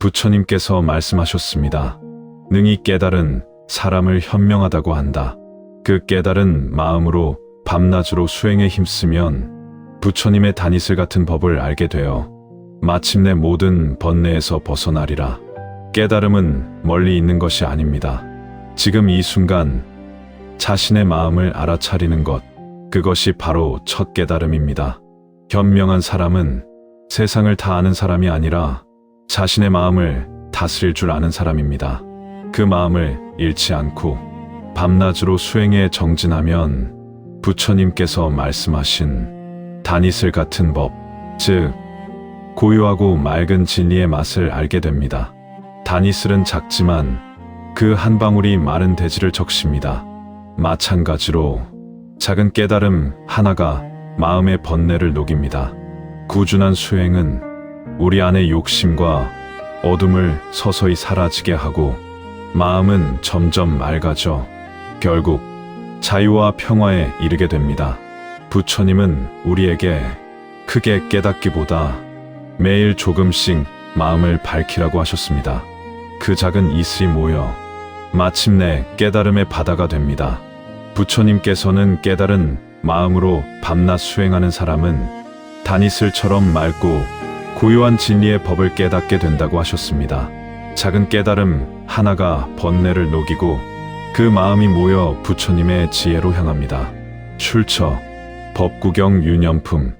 부처님께서 말씀하셨습니다. 능히 깨달은 사람을 현명하다고 한다. 그 깨달은 마음으로 밤낮으로 수행에 힘쓰면 부처님의 다니슬 같은 법을 알게 되어 마침내 모든 번뇌에서 벗어나리라. 깨달음은 멀리 있는 것이 아닙니다. 지금 이 순간 자신의 마음을 알아차리는 것, 그것이 바로 첫 깨달음입니다. 현명한 사람은 세상을 다 아는 사람이 아니라 자신의 마음을 다스릴 줄 아는 사람입니다. 그 마음을 잃지 않고 밤낮으로 수행에 정진하면 부처님께서 말씀하신 다니슬 같은 법, 즉, 고요하고 맑은 진리의 맛을 알게 됩니다. 다니슬은 작지만 그 한 방울이 마른 대지를 적십니다. 마찬가지로 작은 깨달음 하나가 마음의 번뇌를 녹입니다. 꾸준한 수행은 우리 안의 욕심과 어둠을 서서히 사라지게 하고 마음은 점점 맑아져 결국 자유와 평화에 이르게 됩니다. 부처님은 우리에게 크게 깨닫기보다 매일 조금씩 마음을 밝히라고 하셨습니다. 그 작은 이슬이 모여 마침내 깨달음의 바다가 됩니다. 부처님께서는 깨달은 마음으로 밤낮 수행하는 사람은 다니슬처럼 맑고 고요한 진리의 법을 깨닫게 된다고 하셨습니다. 작은 깨달음 하나가 번뇌를 녹이고 그 마음이 모여 부처님의 지혜로 향합니다. 출처 법구경 유념품